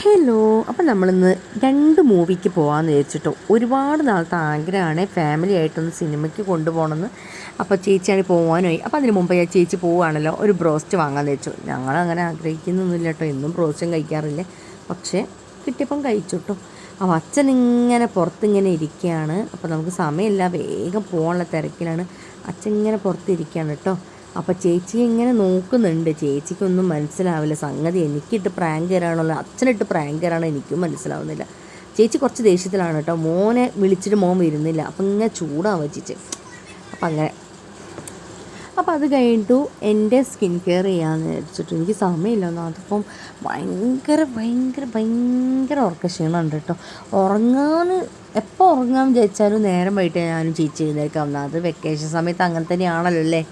Hello അപ്പം നമ്മളിന്ന് രണ്ട് മൂവിക്ക് പോകാമെന്ന് വിചാരിച്ചിട്ടോ. ഒരുപാട് നാളത്തെ ആഗ്രഹമാണ് ഫാമിലി ആയിട്ടൊന്ന് സിനിമയ്ക്ക് കൊണ്ടുപോകണമെന്ന്. അപ്പോൾ ചേച്ചിയാണ് പോകാനായി അപ്പോൾ അതിന് മുമ്പ് ഞാൻ ചേച്ചി പോവുകയാണല്ലോ ഒരു ബ്രോസ്റ്റ് വാങ്ങാമെന്ന് വെച്ചു ഞങ്ങളങ്ങനെ ആഗ്രഹിക്കുന്നൊന്നുമില്ല കേട്ടോ എന്നും ബ്രോസ്റ്റും കഴിക്കാറില്ല. പക്ഷേ കിട്ടിയപ്പം കഴിച്ചു കേട്ടോ അപ്പോൾ അച്ഛൻ ഇങ്ങനെ പുറത്തിങ്ങനെ ഇരിക്കുകയാണ്. അപ്പോൾ നമുക്ക് സമയമില്ല വേഗം പോകാനുള്ള തിരക്കിലാണ്. അച്ഛൻ ഇങ്ങനെ പുറത്തിരിക്കുകയാണ് കേട്ടോ അപ്പോൾ ചേച്ചി ഇങ്ങനെ നോക്കുന്നുണ്ട്. ചേച്ചിക്കൊന്നും മനസ്സിലാവില്ല. സംഗതി എനിക്കിട്ട് പ്രാങ്ക് തരാണല്ലോ അച്ഛനിട്ട് പ്രാങ്ക് തരാണോ എനിക്കും മനസ്സിലാവുന്നില്ല. ചേച്ചി കുറച്ച് ദേഷ്യത്തിലാണ് കേട്ടോ. മോനെ വിളിച്ചിട്ട് മോൻ വരുന്നില്ല. അപ്പം ഇങ്ങനെ ചൂടാവുക ചേച്ചി. അപ്പം അങ്ങനെ. അപ്പോൾ അത് കഴിഞ്ഞിട്ടു എന്റെ സ്കിൻ കെയർ ചെയ്യാമെന്ന് വിചാരിച്ചിട്ട് എനിക്ക് സമയമില്ല അതിപ്പം ഭയങ്കര ഭയങ്കര ഭയങ്കര ഉറക്കക്ഷീണമുണ്ട് കേട്ടോ. ഉറങ്ങാൻ എപ്പോൾ ഉറങ്ങാമെന്ന് വിചാരിച്ചാലും നേരം വൈകിട്ട് ഞാനും ചേച്ചി എഴുന്നേൽക്കാം അത് വെക്കേഷൻ സമയത്ത് അങ്ങനെ തന്നെയാണല്ലോ അല്ലേ?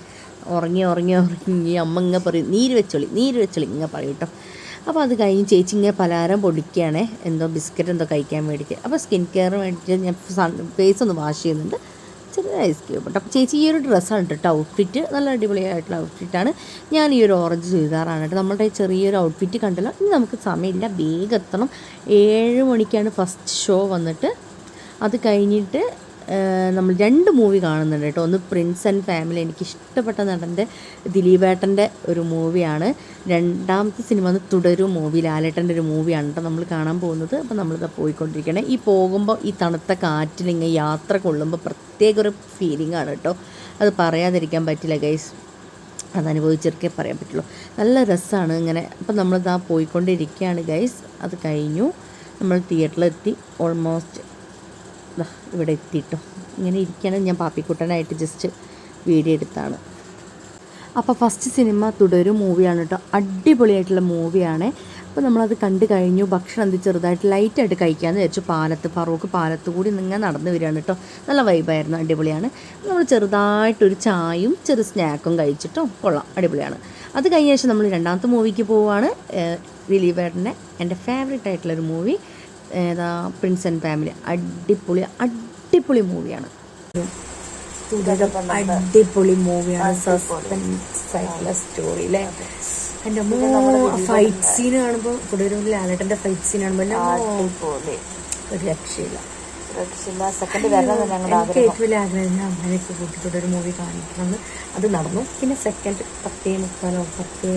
ഉറങ്ങി ഉറങ്ങി ഉറങ്ങി അമ്മ ഇങ്ങനെ പറയും നീര് വെച്ചോളി നീര് വെച്ചോളി ഇങ്ങനെ പറയും കേട്ടോ. അപ്പോൾ അത് കഴിഞ്ഞ് ചേച്ചി ഇങ്ങനെ പലഹാരം പൊടിക്കുകയാണ് എന്തോ ബിസ്ക്കറ്റ് എന്തോ കഴിക്കാൻ വേണ്ടിയിട്ട്. അപ്പോൾ സ്കിൻ കെയർ വേണ്ടിയിട്ട് ഞാൻ സൺ ഫേസ് ഒന്ന് വാഷ് ചെയ്യുന്നുണ്ട്. ചെറിയ ഐസ് ക്യൂബ് ഉണ്ട്. അപ്പോൾ ചേച്ചി ഈ ഒരു ഡ്രസ്സാണ് കേട്ടോ ഔട്ട്ഫിറ്റ്. നല്ല അടിപൊളിയായിട്ടുള്ള ഔട്ട്ഫിറ്റാണ് ഞാൻ ഈ ഒരു ഓറഞ്ച് ചുരിദാറാണ് കേട്ടോ. നമ്മുടെ ചെറിയൊരു ഔട്ട്ഫിറ്റ് കണ്ടല്ലോ. ഇനി നമുക്ക് സമയമില്ല. വേഗം എത്തണം. ഏഴ് മണിക്കാണ് ഫസ്റ്റ് ഷോ വന്നിട്ട്. അത് കഴിഞ്ഞിട്ട് നമ്മൾ രണ്ട് മൂവി കാണുന്നുണ്ട് കേട്ടോ. ഒന്ന് പ്രിൻസ് ആൻഡ് ഫാമിലി എനിക്ക് ഇഷ്ടപ്പെട്ട നടന്റെ ദിലീപേട്ടന്റെ ഒരു മൂവിയാണ് രണ്ടാമത്തെ സിനിമ എന്ന് തുടരും മൂവി ലാലേട്ടന്റെ ഒരു മൂവിയാണ് കേട്ടോ നമ്മൾ കാണാൻ പോകുന്നത്. അപ്പോൾ നമ്മളിത് പോയിക്കൊണ്ടിരിക്കണേ. ഈ പോകുമ്പോൾ ഈ തണുത്ത കാറ്റിൽ ഇങ്ങനെ യാത്ര കൊള്ളുമ്പോൾ പ്രത്യേക ഒരു ഫീലിംഗ് ആണ് കേട്ടോ. അത് പറയാതിരിക്കാൻ പറ്റില്ല ഗൈസ് അത് അനുഭവിച്ചെടുക്കേ പറയാൻ പറ്റുള്ളൂ. നല്ല രസമാണ് ഇങ്ങനെ. അപ്പം നമ്മളിതാ പോയിക്കൊണ്ടിരിക്കുകയാണ് ഗൈസ് അത് കഴിഞ്ഞു. നമ്മൾ തിയേറ്ററിലെത്തി ഓൾമോസ്റ്റ് ഇവിടെ എത്തിയിട്ടോ. ഇങ്ങനെ ഇരിക്കണം. ഞാൻ പാപ്പിക്കുട്ടനായിട്ട് ജസ്റ്റ് വീഡിയോ എടുത്താണ്. അപ്പോൾ ഫസ്റ്റ് സിനിമ തുടരും മൂവിയാണ് കേട്ടോ അടിപൊളിയായിട്ടുള്ള മൂവിയാണ് അപ്പോൾ നമ്മളത് കണ്ടു കഴിഞ്ഞു. ഭക്ഷണം എന്ത് ചെറുതായിട്ട് ലൈറ്റായിട്ട് കഴിക്കാമെന്ന് വിചാരിച്ചു. പാലത്ത് ഫറൂഖ് പാലത്ത് കൂടി ഇങ്ങനെ നടന്നു വരികയാണ് കേട്ടോ നല്ല വൈബായിരുന്നു അടിപൊളിയാണ്. നമ്മൾ ചെറുതായിട്ടൊരു ചായയും ചെറു സ്നാക്കും കഴിച്ചിട്ടോ. കൊള്ളാം. അടിപൊളിയാണ്. അത് കഴിഞ്ഞ ശേഷം നമ്മൾ രണ്ടാമത്തെ മൂവിക്ക് പോവുകയാണ് ദിലീപേട്ടന്റെ എന്റെ ഫേവറേറ്റ് ആയിട്ടുള്ളൊരു മൂവി ഏതാ പ്രിൻസ് ആൻഡ് ഫാമിലി അടിപൊളി അടിപൊളി മൂവിയാണ് അടിപൊളി മൂവിയാണ് സസ്പെൻസ് ആയിട്ടുള്ള സ്റ്റോറി അല്ലേ എന്റെ ഫൈറ്റ് സീൻ കാണുമ്പോൾ കൂടുതലും ലാലേട്ടന്റെ ഫൈറ്റ് സീൻ കാണുമ്പോൾ ഒരു രക്ഷയില്ല. എനിക്ക് ഏറ്റവും വലിയ ആഗ്രഹം ഞാൻ അമ്മയൊക്കെ കൂട്ടിക്കൊണ്ട് ഒരു മൂവി കാണിക്കണം അത് നടന്നു. പിന്നെ സെക്കൻഡ് പത്തേ മുക്കാലോ പത്തേ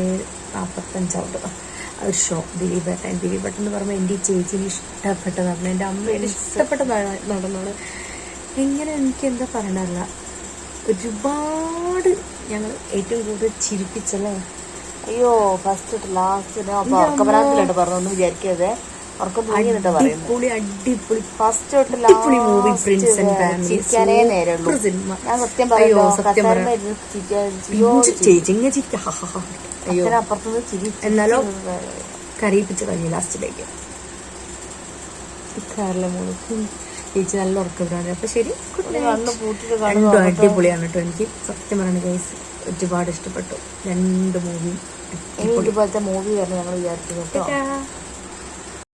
നാൽപ്പത്തഞ്ചാവട്ടോ ഒരു ഷോ ദിലീപേട്ടൻ ദിലീപേട്ടൻ എന്ന് പറയുമ്പോൾ എന്റെ ഈ ചേച്ചിന് ഇഷ്ടപ്പെട്ട നടൻ എന്റെ അമ്മയുടെ ഇഷ്ടപ്പെട്ട നടന്നാണ് എങ്ങനെ എനിക്ക് എന്താ പറയണല്ല ഒരുപാട് ഞങ്ങൾ ഏറ്റവും കൂടുതൽ ചിരിപ്പിച്ചല്ലേ? അയ്യോ ഫസ്റ്റ് ലാസ്റ്റ് പറഞ്ഞു വിചാരിക്കരുത് അടിപൊളി അടിപൊളി. ഫസ്റ്റ് തൊട്ട് അടിപൊളി movie last prince and family ചിരിക്കാനേ നേരമുള്ളൂ സിനിമ ഞാൻ സത്യം അയ്യോ പറയുമോ സത്യം പറയാം ചേച്ചി ഇങ്ങനെ ചിരിക്ക. എന്നാലോ കരയിപ്പിച്ച് കഴിഞ്ഞു ലാസ്റ്റിലേക്ക്. ചേച്ചി നല്ല ഉറക്കവിടാണ് അപ്പൊ ശരി രണ്ടും അടിപൊളിയാണ് കേട്ടോ എനിക്ക്. സത്യം പറയുന്നത് ഗൈസ് ഒരുപാട് ഇഷ്ടപ്പെട്ടു. രണ്ട് മൂവിയും ഇതുപോലത്തെ മൂവി വരണം ഞങ്ങൾ വിചാരിക്കുന്നു കേട്ടോ.